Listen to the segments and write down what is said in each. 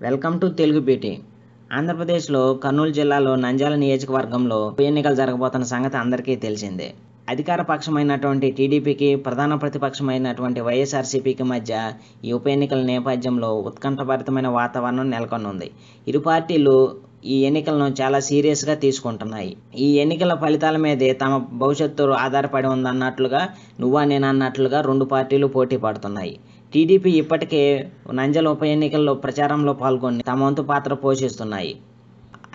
Welcome to Telugu PT ఆంధ్రప్రదేశ్లో కర్నూలు జిల్లాలో నంజాల నియోజకవర్గంలో ఉప ఎన్నికలు జరగబోతున్న సంగతి అందరికీ తెలిసిందే. అధికార పక్షమైనటువంటి టీడీపీకి ప్రధాన ప్రతిపక్షమైనటువంటి వైఎస్ఆర్సీపీకి మధ్య ఈ ఉప ఎన్నికల నేపథ్యంలో ఉత్కంఠభరితమైన వాతావరణం నెలకొనుంది. ఇరు పార్టీలు ఈ ఎన్నికలను చాలా సీరియస్గా తీసుకుంటున్నాయి. ఈ ఎన్నికల ఫలితాల మీదే తమ భవిష్యత్తు ఆధారపడి ఉందన్నట్లుగా నువ్వా నేను అన్నట్లుగా రెండు పార్టీలు పోటీ పడుతున్నాయి. టీడీపీ ఇప్పటికే నంజల ఉప ఎన్నికల్లో ప్రచారంలో పాల్గొని తమ వంతు పాత్ర పోషిస్తున్నాయి.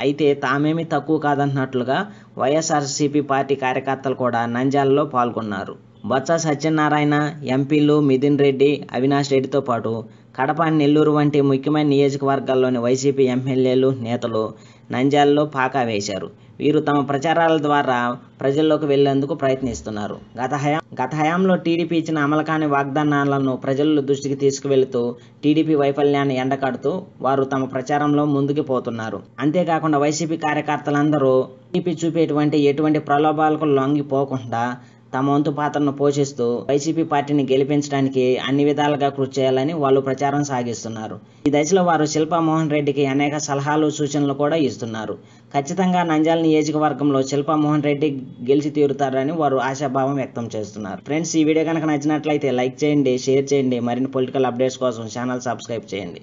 అయితే తామేమీ తక్కువ కాదంటున్నట్లుగా వైఎస్ఆర్సీపీ పార్టీ కార్యకర్తలు కూడా నంజాలలో పాల్గొన్నారు. బొత్స సత్యనారాయణ ఎంపీలు మిథున్ రెడ్డి అవినాష్ రెడ్డితో పాటు కడప నెల్లూరు వంటి ముఖ్యమైన నియోజకవర్గాల్లోని వైసీపీ ఎమ్మెల్యేలు నేతలు నంజాలలో పాకా వేశారు. వీరు తమ ప్రచారాల ద్వారా ప్రజల్లోకి వెళ్ళేందుకు ప్రయత్నిస్తున్నారు. గత హయా గత హయాంలో టీడీపీ ఇచ్చిన అమలు కాని వాగ్దానాలను ప్రజల దృష్టికి తీసుకువెళుతూ టీడీపీ వైఫల్యాన్ని ఎండకడుతూ వారు తమ ప్రచారంలో ముందుకు పోతున్నారు. అంతేకాకుండా వైసీపీ కార్యకర్తలందరూ టీడీపీ చూపేటువంటి ఎటువంటి ప్రలోభాలకు లొంగిపోకుండా తమ వంతు పాత్రను పోషిస్తూ వైసీపీ పార్టీని గెలిపించడానికి అన్ని విధాలుగా కృషి చేయాలని వాళ్ళు ప్రచారం సాగిస్తున్నారు. ఈ దశలో వారు శిల్పా మోహన్ రెడ్డికి అనేక సలహాలు సూచనలు కూడా ఇస్తున్నారు. ఖచ్చితంగా నంజాల నియోజకవర్గంలో శిల్పా మోహన్ రెడ్డి గెలిచి తీరుతారని వారు ఆశాభావం వ్యక్తం చేస్తున్నారు. ఫ్రెండ్స్ ఈ వీడియో కనుక నచ్చినట్లయితే లైక్ చేయండి షేర్ చేయండి. మరిన్ని పొలిటికల్ అప్డేట్స్ కోసం ఛానల్ సబ్స్క్రైబ్ చేయండి.